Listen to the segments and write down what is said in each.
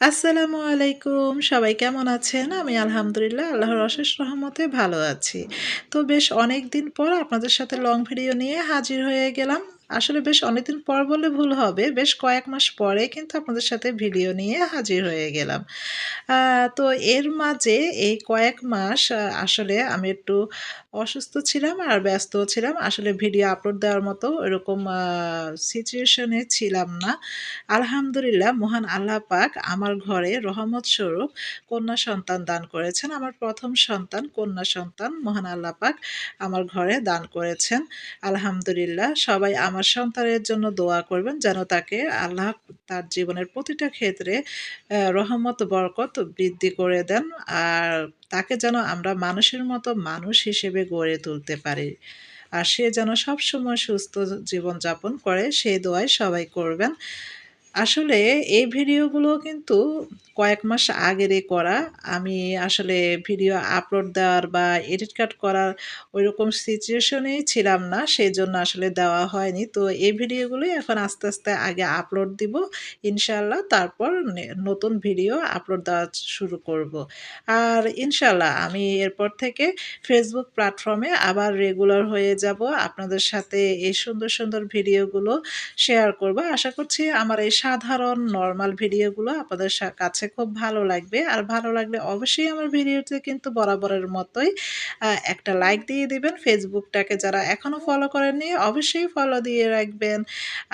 আসসালামু আলাইকুম। সবাই কেমন আছেন? আমি আলহামদুলিল্লাহ আল্লাহর অশেষ রহমতে ভালো আছি। তো বেশ অনেক দিন পর আপনাদের সাথে লং ভিডিও নিয়ে হাজির হয়ে গেলাম। আসলে বেশ অনেকদিন পর বলে ভুল হবে, বেশ কয়েক মাস পরে কিন্তু আপনাদের সাথে ভিডিও নিয়ে হাজির হয়ে গেলাম। তো এর মাঝে এই কয়েক মাস আসলে আমি একটু অসুস্থ ছিলাম আর ব্যস্ত ছিলাম। আসলে ভিডিও আপলোড দেওয়ার মতো ওইরকম সিচুয়েশনে ছিলাম না। আলহামদুলিল্লাহ, মহান আল্লাহ পাক আমার ঘরে রহমত স্বরূপ কন্যা সন্তান দান করেছেন। আমার প্রথম সন্তান, কন্যা সন্তান মহান আল্লাহ পাক আমার ঘরে দান করেছেন। আলহামদুলিল্লাহ, সবাই আমার সন্তানের জন্য দোয়া করবেন যেন তাকে আল্লাহ তার জীবনের প্রতিটা ক্ষেত্রে রহমত, বরকত বৃদ্ধি করে দেন আর তাকে যেন আমরা মানুষের মতো মানুষ হিসেবে গড়ে তুলতে পারি। আর সে যেন সবসময় সুস্থ জীবনযাপন করে, সেই দোয়াই সবাই করবেন। আসলে এই ভিডিওগুলো কিন্তু কয়েক মাস আগেরই করা। আমি আসলে ভিডিও আপলোড দেওয়ার বা এডিট কাট করার ওইরকম সিচুয়েশনেই ছিলাম না সেই জন্য আসলে দেওয়া হয়নি। তো এই ভিডিওগুলোই এখন আস্তে আস্তে আগে আপলোড দিব ইনশাল্লাহ তারপর নতুন ভিডিও আপলোড দেওয়া শুরু করব। আর ইনশাল্লাহ আমি এরপর থেকে ফেসবুক প্ল্যাটফর্মে আবার রেগুলার হয়ে যাব, আপনাদের সাথে এই সুন্দর সুন্দর ভিডিওগুলো শেয়ার করব। আশা করছি আমার এই সাধারণ নর্মাল ভিডিওগুলো আপনাদের কাছে খুব ভালো লাগবে। আর ভালো লাগলে অবশ্যই আমার ভিডিওতে কিন্তু বরাবরের মতোই একটা লাইক দিয়ে দিবেন। ফেসবুকটাকে যারা এখনও ফলো করেননি, অবশ্যই ফলো দিয়ে রাখবেন।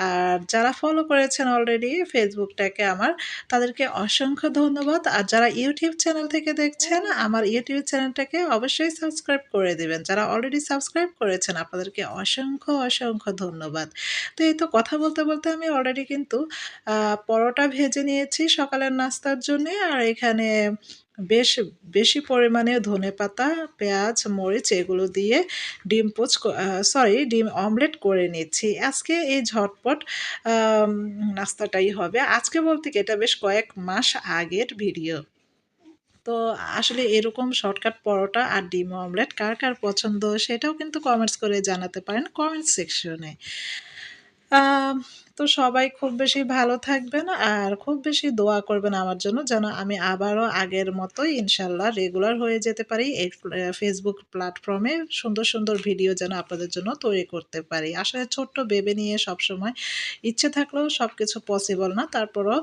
আর যারা ফলো করেছেন অলরেডি ফেসবুকটাকে আমার, তাদেরকে অসংখ্য ধন্যবাদ। আর যারা ইউটিউব চ্যানেল থেকে দেখছেন, আমার ইউটিউব চ্যানেলটাকে অবশ্যই সাবস্ক্রাইব করে দেবেন। যারা অলরেডি সাবস্ক্রাইব করেছেন, আপনাদেরকে অসংখ্য অসংখ্য ধন্যবাদ। তো এই তো কথা বলতে বলতে আমি অলরেডি কিন্তু পরোটা ভেজে নিয়েছি। সকালের নাস্তার জন্যে আর এখানে বেশ, বেশি পরিমাণে ধনে পাতা, পেঁয়াজ, মরিচ এগুলো দিয়ে ডিম পোচ সরি ডিম অমলেট করে নিচ্ছি। আজকে এই ঝটপট নাস্তাটাই হবে। আজকে বলতে কি, এটা বেশ কয়েক মাস আগের ভিডিও তো আসলে এরকম শর্টকাট পরোটা আর ডিম অমলেট কার কার পছন্দ সেটাও কিন্তু কমেন্টস করে জানাতে পারেন কমেন্ট সেকশনে তো সবাই খুব বেশি ভালো থাকবেন আর খুব বেশি দোয়া করবেন আমার জন্য যেন আমি আবারও আগের মতোই ইনশাল্লাহ রেগুলার হয়ে যেতে পারি। এই ফেসবুক প্ল্যাটফর্মে সুন্দর সুন্দর ভিডিও যেন আপনাদের জন্য তৈরি করতে পারি। আসলে ছোট্ট বেবে নিয়ে সবসময় ইচ্ছে থাকলেও সব কিছু পসিবল না। তারপরও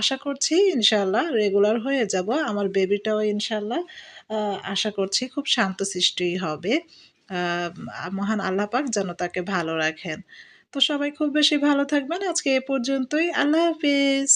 আশা করছি ইনশাল্লাহ রেগুলার হয়ে যাব। আমার বেবিটাও ইনশাল্লাহ আশা করছি খুব শান্ত সৃষ্টি হবে। মহান আল্লাহ পাক যেন তাকে ভালো রাখেন। তো সবাই খুব বেশি ভালো থাকবেন। আজকে এ পর্যন্তই। আল্লাহ হাফিজ।